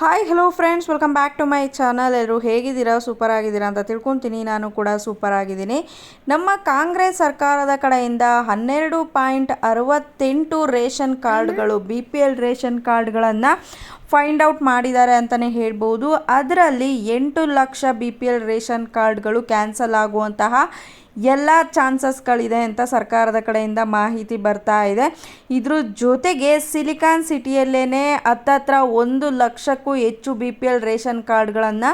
Hi hello friends welcome back to my channel ಎಲ್ಲರೂ ಹೇಗಿದ್ದೀರಾ? Super ಆಗಿದ್ದೀರಾ ಅಂತ ತಿಳ್ಕೊತೀನಿ. ನಾನು ಕೂಡ ಸೂಪರ್ ಆಗಿದ್ದೀನಿ. ನಮ್ಮ ಕಾಂಗ್ರೆಸ್ ಸರ್ಕಾರದ ಕಡೆಯಿಂದ ಹನ್ನೆರಡು ಪಾಯಿಂಟ್ ಅರವತ್ತೆಂಟು ರೇಷನ್ ಕಾರ್ಡ್ಗಳು ಬಿ ಪಿ ಎಲ್ ರೇಷನ್ ಕಾರ್ಡ್ಗಳನ್ನು ಫೈಂಡ್ ಔಟ್ ಮಾಡಿದ್ದಾರೆ ಅಂತಲೇ ಹೇಳ್ಬೋದು. ಅದರಲ್ಲಿ ಎಂಟು lakh B P L ration ಕಾರ್ಡ್ಗಳು ಕ್ಯಾನ್ಸಲ್ ಆಗುವಂತಹ ಎಲ್ಲ ಚಾನ್ಸಸ್ಗಳಿದೆ ಅಂತ ಸರ್ಕಾರದ ಕಡೆಯಿಂದ ಮಾಹಿತಿ ಬರ್ತಾ ಇದೆ. ಇದ್ರ ಜೊತೆಗೆ ಸಿಲಿಕಾನ್ ಸಿಟಿಯಲ್ಲೇ ಹತ್ತತ್ರ ಒಂದು ಲಕ್ಷಕ್ಕೂ ಹೆಚ್ಚು ಬಿ ಪಿ ಎಲ್ ರೇಷನ್ ಕಾರ್ಡ್ಗಳನ್ನು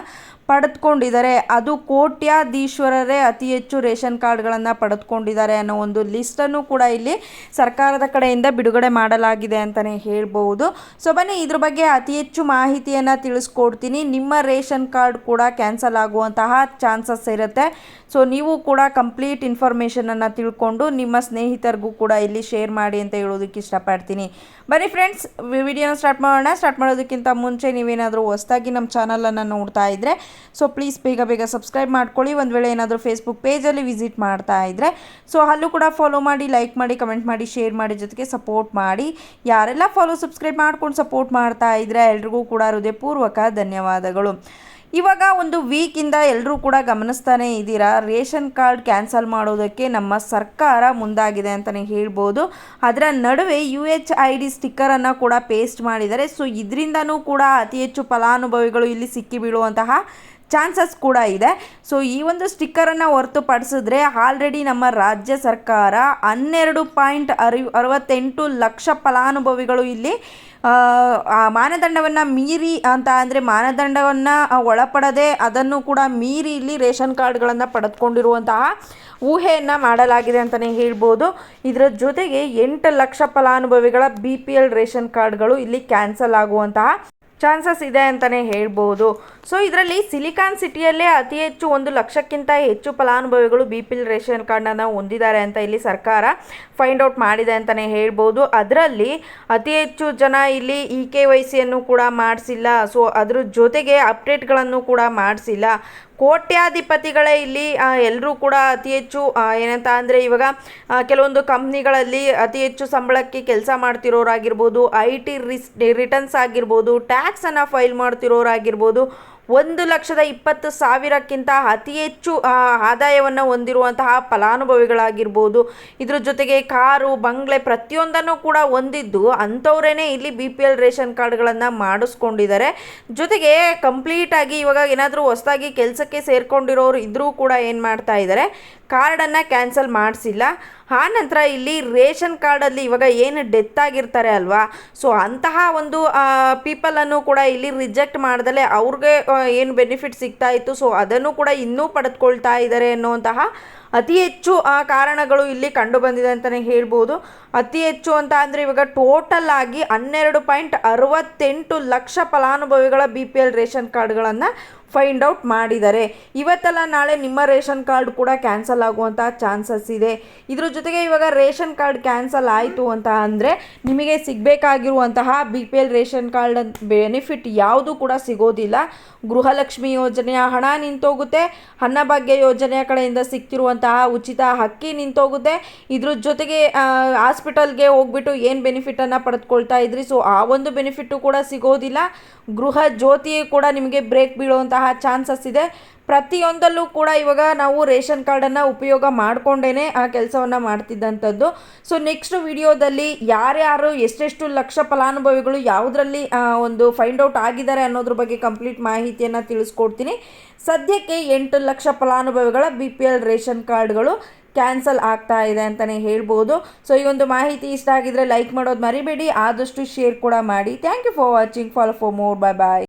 ಪಡೆದುಕೊಂಡಿದ್ದಾರೆ. ಅದು ಕೋಟ್ಯಾಧೀಶ್ವರರೇ ಅತಿ ಹೆಚ್ಚು ರೇಷನ್ ಕಾರ್ಡ್ಗಳನ್ನು ಪಡೆದುಕೊಂಡಿದ್ದಾರೆ ಅನ್ನೋ ಒಂದು ಲಿಸ್ಟನ್ನು ಕೂಡ ಇಲ್ಲಿ ಸರ್ಕಾರದ ಕಡೆಯಿಂದ ಬಿಡುಗಡೆ ಮಾಡಲಾಗಿದೆ ಅಂತಲೇ ಹೇಳ್ಬೋದು ಸೊ, ಬನ್ನಿ ಇದ್ರ ಬಗ್ಗೆ ಅತಿ ಹೆಚ್ಚು ಮಾಹಿತಿಯನ್ನು ತಿಳಿಸ್ಕೊಡ್ತೀನಿ. ನಿಮ್ಮ ರೇಷನ್ ಕಾರ್ಡ್ ಕೂಡ ಕ್ಯಾನ್ಸಲ್ ಆಗುವಂತಹ ಚಾನ್ಸಸ್ ಇರುತ್ತೆ. ಸೊ, ನೀವು ಕೂಡ ಕಂಪ್ಲೀಟ್ ಇನ್ಫಾರ್ಮೇಷನನ್ನು ತಿಳ್ಕೊಂಡು ನಿಮ್ಮ ಸ್ನೇಹಿತರಿಗೂ ಕೂಡ ಇಲ್ಲಿ ಶೇರ್ ಮಾಡಿ ಅಂತ ಹೇಳೋದಕ್ಕೆ ಇಷ್ಟಪಡ್ತೀನಿ. ಬನ್ನಿ ಫ್ರೆಂಡ್ಸ್, ವಿಡಿಯೋನ ಸ್ಟಾರ್ಟ್ ಮಾಡೋಣ. ಸ್ಟಾರ್ಟ್ ಮಾಡೋದಕ್ಕಿಂತ ಮುಂಚೆ ನೀವೇನಾದರೂ ಹೊಸ್ದಾಗಿ ನಮ್ಮ ಚಾನಲನ್ನು ನೋಡ್ತಾ ಇದ್ದರೆ ಸೊ ಪ್ಲೀಸ್ ಬೇಗ ಬೇಗ ಸಬ್ಸ್ಕ್ರೈಬ್ ಮಾಡ್ಕೊಳ್ಳಿ. ಒಂದು ವೇಳೆ ಏನಾದರೂ ಫೇಸ್ಬುಕ್ ಪೇಜಲ್ಲಿ ವಿಸಿಟ್ ಮಾಡ್ತಾ ಇದ್ದರೆ ಸೊ ಅಲ್ಲೂ ಕೂಡ ಫಾಲೋ ಮಾಡಿ ಲೈಕ್ ಮಾಡಿ ಕಮೆಂಟ್ ಮಾಡಿ ಶೇರ್ ಮಾಡಿ ಜೊತೆಗೆ ಸಪೋರ್ಟ್ ಮಾಡಿ. ಯಾರೆಲ್ಲ ಫಾಲೋ ಸಬ್ಸ್ಕ್ರೈಬ್ ಮಾಡ್ಕೊಂಡು ಸಪೋರ್ಟ್ ಮಾಡ್ತಾ ಇದ್ದರೆ ಎಲ್ರಿಗೂ ಕೂಡ ಹೃದಯಪೂರ್ವಕ ಧನ್ಯವಾದಗಳು. ಇವಾಗ ಒಂದು ವೀಕಿಂದ ಎಲ್ಲರೂ ಕೂಡ ಗಮನಿಸ್ತಾನೆ ಇದ್ದೀರಾ? ರೇಷನ್ ಕಾರ್ಡ್ ಕ್ಯಾನ್ಸಲ್ ಮಾಡೋದಕ್ಕೆ ನಮ್ಮ ಸರ್ಕಾರ ಮುಂದಾಗಿದೆ ಅಂತಲೇ ಹೇಳ್ಬೋದು. ಅದರ ನಡುವೆ ಯು ಎಚ್ ಐ ಡಿ ಸ್ಟಿಕ್ಕರನ್ನು ಕೂಡ ಪೇಸ್ಟ್ ಮಾಡಿದ್ದಾರೆ. ಸೊ ಇದರಿಂದನೂ ಕೂಡ ಅತಿ ಹೆಚ್ಚು ಫಲಾನುಭವಿಗಳು ಇಲ್ಲಿ ಸಿಕ್ಕಿ ಬೀಳುವಂತಹ ಚಾನ್ಸಸ್ ಕೂಡ ಇದೆ. ಸೊ ಈ ಒಂದು ಸ್ಟಿಕ್ಕರನ್ನು ಹೊರತುಪಡಿಸಿದ್ರೆ ಆಲ್ರೆಡಿ ನಮ್ಮ ರಾಜ್ಯ ಸರ್ಕಾರ ಹನ್ನೆರಡು ಪಾಯಿಂಟ್ ಅರಿ ಅರವತ್ತೆಂಟು ಲಕ್ಷ ಫಲಾನುಭವಿಗಳು ಇಲ್ಲಿ ಮಾನದಂಡವನ್ನು ಮೀರಿ ಅಂತ ಅಂದರೆ ಮಾನದಂಡವನ್ನು ಒಳಪಡದೆ ಅದನ್ನು ಕೂಡ ಮೀರಿ ಇಲ್ಲಿ ರೇಷನ್ ಕಾರ್ಡ್ಗಳನ್ನು ಪಡೆದುಕೊಂಡಿರುವಂತಹ ಊಹೆಯನ್ನು ಮಾಡಲಾಗಿದೆ ಅಂತಲೇ ಹೇಳ್ಬೋದು. ಇದರ ಜೊತೆಗೆ ಎಂಟು ಲಕ್ಷ ಫಲಾನುಭವಿಗಳ ಬಿ ಪಿ ಎಲ್ ರೇಷನ್ ಕಾರ್ಡ್ಗಳು ಇಲ್ಲಿ ಕ್ಯಾನ್ಸಲ್ ಆಗುವಂತಹ ಚಾನ್ಸಸ್ ಇದೆ ಅಂತಲೇ ಹೇಳ್ಬೋದು. ಸೊ ಇದರಲ್ಲಿ ಸಿಲಿಕಾನ್ ಸಿಟಿಯಲ್ಲೇ ಅತಿ ಹೆಚ್ಚು ಒಂದು ಲಕ್ಷಕ್ಕಿಂತ ಹೆಚ್ಚು ಫಲಾನುಭವಿಗಳು ಬಿ ಪಿಲ್ ರೇಷನ್ ಕಾರ್ಡನ್ನು ಹೊಂದಿದ್ದಾರೆ ಅಂತ ಇಲ್ಲಿ ಸರ್ಕಾರ ಫೈಂಡ್ ಔಟ್ ಮಾಡಿದೆ ಅಂತಲೇ ಹೇಳ್ಬೋದು. ಅದರಲ್ಲಿ ಅತಿ ಹೆಚ್ಚು ಜನ ಇಲ್ಲಿ ಇ ಕೆ ವೈ ಸಿಯನ್ನು ಕೂಡ ಮಾಡಿಸಿಲ್ಲ. ಸೊ ಅದ್ರ ಜೊತೆಗೆ ಅಪ್ಡೇಟ್ಗಳನ್ನು ಕೂಡ ಮಾಡಿಸಿಲ್ಲ. ಕೋಟ್ಯಾಧಿಪತಿಗಳೇ ಇಲ್ಲಿ ಎಲ್ಲರೂ ಕೂಡ ಅತಿ ಹೆಚ್ಚು ಏನಂತ ಅಂದರೆ ಇವಾಗ ಕೆಲವೊಂದು ಕಂಪ್ನಿಗಳಲ್ಲಿ ಅತಿ ಹೆಚ್ಚು ಸಂಬಳಕ್ಕೆ ಕೆಲಸ ಮಾಡ್ತಿರೋರಾಗಿರ್ಬೋದು ಐ ಟಿ ರಿಸ್, ರಿಟರ್ನ್ಸ್ ಆಗಿರ್ಬೋದು ಟ್ಯಾಕ್ಸನ್ನು ಫೈಲ್ ಮಾಡ್ತಿರೋರಾಗಿರ್ಬೋದು. ಒಂದು ಲಕ್ಷದ ಇಪ್ಪತ್ತು ಸಾವಿರಕ್ಕಿಂತ ಅತಿ ಹೆಚ್ಚು ಆದಾಯವನ್ನು ಹೊಂದಿರುವಂತಹ ಫಲಾನುಭವಿಗಳಾಗಿರ್ಬೋದು. ಇದ್ರ ಜೊತೆಗೆ ಕಾರು, ಬಂಗ್ಲೆ ಪ್ರತಿಯೊಂದನ್ನು ಕೂಡ ಹೊಂದಿದ್ದು ಅಂಥವ್ರೇ ಇಲ್ಲಿ ಬಿ ಪಿ ಎಲ್ ರೇಷನ್ ಕಾರ್ಡ್ಗಳನ್ನು ಮಾಡಿಸ್ಕೊಂಡಿದ್ದಾರೆ. ಜೊತೆಗೆ ಕಂಪ್ಲೀಟಾಗಿ ಇವಾಗ ಏನಾದರೂ ಹೊಸದಾಗಿ ಕೆಲಸಕ್ಕೆ ಸೇರ್ಕೊಂಡಿರೋರು ಇದ್ದರೂ ಕೂಡ ಏನು ಮಾಡ್ತಾ ಇದ್ದಾರೆ? ಕಾರ್ಡನ್ನು ಕ್ಯಾನ್ಸಲ್ ಮಾಡಿಸಿಲ್ಲ. ಆ ನಂತರ ಇಲ್ಲಿ ರೇಷನ್ ಕಾರ್ಡಲ್ಲಿ ಇವಾಗ ಏನು ಡೆತ್ ಆಗಿರ್ತಾರೆ ಅಲ್ವಾ? ಸೊ ಅಂತಹ ಒಂದು ಪೀಪಲನ್ನು ಕೂಡ ಇಲ್ಲಿ ರಿಜೆಕ್ಟ್ ಮಾಡ್ದಲೆ ಅವ್ರಿಗೆ ಏನು ಬೆನಿಫಿಟ್ ಸಿಗ್ತಾ ಇತ್ತು. ಸೊ ಅದನ್ನು ಕೂಡ ಇನ್ನೂ ಪಡೆದುಕೊಳ್ತಾ ಇದ್ದಾರೆ ಅನ್ನುವಂತಹ ಅತಿ ಹೆಚ್ಚು ಆ ಕಾರಣಗಳು ಇಲ್ಲಿ ಕಂಡು ಬಂದಿದೆ ಅಂತಲೇ ಹೇಳ್ಬೋದು. ಅತಿ ಹೆಚ್ಚು ಅಂತ ಅಂದರೆ ಇವಾಗ ಟೋಟಲ್ ಆಗಿ ಹನ್ನೆರಡು ಪಾಯಿಂಟ್ ಅರವತ್ತೆಂಟು ಲಕ್ಷ ಫಲಾನುಭವಿಗಳ ಬಿ ಪಿ ಎಲ್ ರೇಷನ್ ಕಾರ್ಡ್ಗಳನ್ನು ಫೈಂಡ್ ಔಟ್ ಮಾಡಿದ್ದಾರೆ. ಇವತ್ತೆಲ್ಲ ನಾಳೆ ನಿಮ್ಮ ರೇಷನ್ ಕಾರ್ಡ್ ಕೂಡ ಕ್ಯಾನ್ಸಲ್ ಆಗುವಂಥ ಚಾನ್ಸಸ್ ಇದೆ. ಇದ್ರ ಜೊತೆಗೆ ಇವಾಗ ರೇಷನ್ ಕಾರ್ಡ್ ಕ್ಯಾನ್ಸಲ್ ಆಯಿತು ಅಂತ ಅಂದರೆ ನಿಮಗೆ ಸಿಗಬೇಕಾಗಿರುವಂತಹ B P L ration card benefit ಯಾವುದು ಕೂಡ ಸಿಗೋದಿಲ್ಲ. ಗೃಹಲಕ್ಷ್ಮಿ ಯೋಜನೆಯ ಹಣ ನಿಂತೋಗುತ್ತೆ. ಅನ್ನಭಾಗ್ಯ ಯೋಜನೆಯ ಕಡೆಯಿಂದ ಸಿಗ್ತಿರುವಂತಹ ಉಚಿತ ಹಕ್ಕಿ ನಿಂತೋಗುತ್ತೆ. ಇದ್ರ ಜೊತೆಗೆ ಹಾಸ್ಪಿಟಲ್ಗೆ ಹೋಗ್ಬಿಟ್ಟು ಏನು ಬೆನಿಫಿಟನ್ನು ಪಡೆದುಕೊಳ್ತಾ ಇದ್ರಿ? ಸೊ ಆ ಒಂದು ಬೆನಿಫಿಟ್ಟು ಕೂಡ ಸಿಗೋದಿಲ್ಲ. ಗೃಹ ಜ್ಯೋತಿ ಕೂಡ ನಿಮಗೆ ಬ್ರೇಕ್ ಬೀಳುವಂತಹ ಚಾನ್ಸಸ್ ಇದೆ. ಪ್ರತಿಯೊಂದಲ್ಲೂ ಕೂಡ ಇವಾಗ ನಾವು ರೇಷನ್ ಕಾರ್ಡನ್ನು ಉಪಯೋಗ ಮಾಡಿಕೊಂಡೇ ಆ ಕೆಲಸವನ್ನು ಮಾಡ್ತಿದ್ದಂಥದ್ದು. ಸೊ ನೆಕ್ಸ್ಟ್ ವಿಡಿಯೋದಲ್ಲಿ ಯಾರ್ಯಾರು ಎಷ್ಟೆಷ್ಟು ಲಕ್ಷ ಫಲಾನುಭವಿಗಳು ಯಾವುದರಲ್ಲಿ ಒಂದು ಫೈಂಡ್ ಔಟ್ ಆಗಿದ್ದಾರೆ ಅನ್ನೋದ್ರ ಬಗ್ಗೆ ಕಂಪ್ಲೀಟ್ ಮಾಹಿತಿಯನ್ನು ತಿಳಿಸ್ಕೊಡ್ತೀನಿ. ಸದ್ಯಕ್ಕೆ ಎಂಟು ಲಕ್ಷ ಫಲಾನುಭವಿಗಳ ಬಿ ಪಿ ಎಲ್ ರೇಷನ್ ಕಾರ್ಡ್ಗಳು ಕ್ಯಾನ್ಸಲ್ ಆಗ್ತಾ ಇದೆ ಅಂತಲೇ ಹೇಳ್ಬೋದು. ಸೊ ಈ ಒಂದು ಮಾಹಿತಿ ಇಷ್ಟ ಆಗಿದ್ರೆ ಲೈಕ್ ಮಾಡೋದು ಮರಿಬೇಡಿ. ಆದಷ್ಟು ಶೇರ್ ಕೂಡ ಮಾಡಿ. Thank you for watching follow for more bye bye